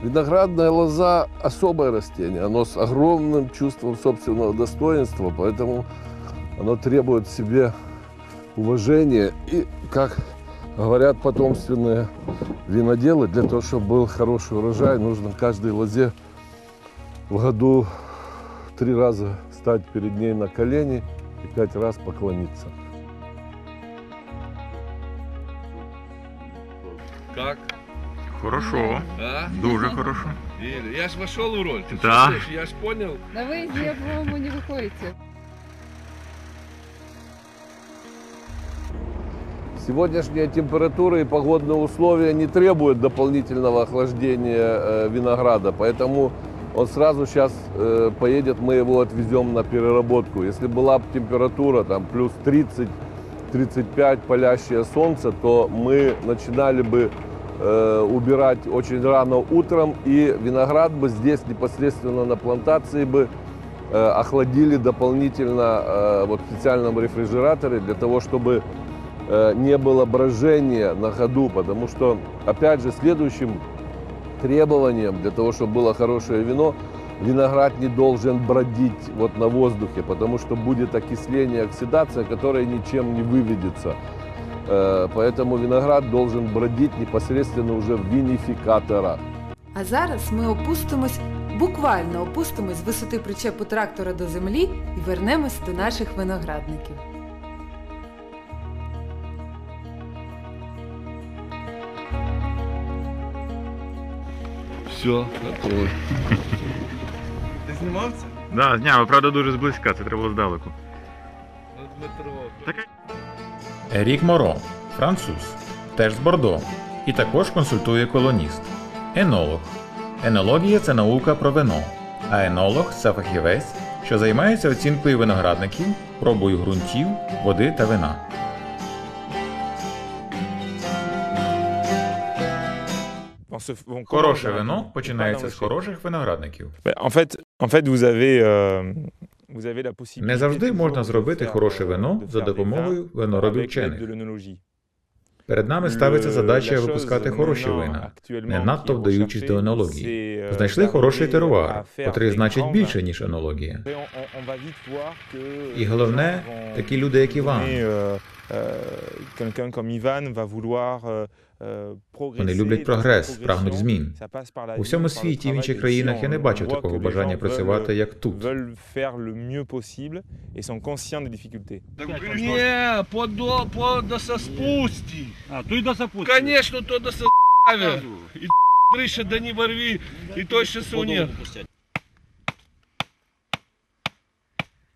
Виноградная лоза – особое растение. Оно с огромным чувством собственного достоинства, поэтому оно требует себе уважения. И, как говорят потомственные виноделы, для того, чтобы был хороший урожай, нужно каждой лозе в году три раза стать перед ней на колени и пять раз поклониться. Как? Хорошо. А? Дуже хорошо. Я ж вошел в роль. Ты Да. чувствуешь? Я ж понял. На выезде, по-моему, не выходите. Сегодняшняя температура и погодные условия не требуют дополнительного охлаждения э, винограда, поэтому он сразу сейчас э, поедет, мы его отвезем на переработку. Если была бы температура там плюс 30-35 палящее солнце, то мы начинали бы э, убирать очень рано утром, и виноград бы здесь непосредственно на плантации бы э, охладили дополнительно э, вот в специальном рефрижераторе для того, чтобы не было брожения на ходу, потому что, опять же, следующим требованием для того, чтобы было хорошее вино, виноград не должен бродить вот на воздухе, потому что будет окисление, оксидация, которая ничем не выведется. Э, Поэтому виноград должен бродить непосредственно уже в винификаторах. А зараз ми опустимось, буквально опустимось з висоти причепу трактора до землі і вернемось до наших виноградників. Все, готово. Ти знімав це? Да, зняв, правда, дуже зблизька, це треба було здалеку. Ерік Моро, француз, теж з Бордо, і також консультує колоніст. Енолог. Енологія це наука про вино, а енолог це фахівець, що займається оцінкою виноградників, пробою ґрунтів, води та вина. Хороше вино починається з хороших виноградників. En fait, vous avez, euh, Не завжди можна зробити хороше euh, вино за допомогою виноробів вчених. Перед нами ставиться задача випускати хороші вина, не надто вдаючись до енології. euh, Знайшли хороший теруар, котрий значить більше, ніж енологія. І головне, такі люди, як Іван, donner, euh, euh, quelqu'un comme Ivan va vouloir euh, euh, progresser. Вони люблять прогрес, прагнуть змін. У всьому світі, в інших країнах я не бачив voit такого бажання працювати, як тут. veulent faire le mieux possible et sont conscients des difficultés. Не, по, до, по до соспусти. А, то й до сопутствия. Конечно, то до составе. И дрыща да не ворви, и то еще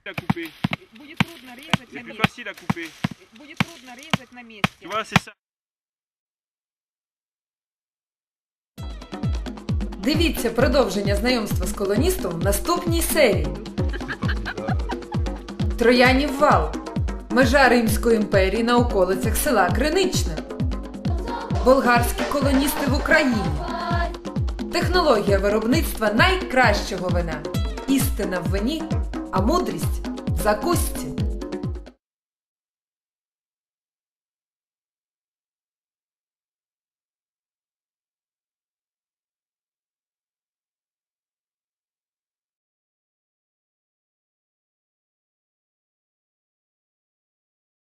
суне. couper. Будет трудно резать на месте. à couper. Будет трудно резать на месте. C'est ça. Дивіться продовження знайомства з колоністом в наступній серії. Троянів вал. Межа Римської імперії на околицях села Криничне. Болгарські колоністи в Україні. Технологія виробництва найкращого вина. Істина в вині, а мудрість за закусці.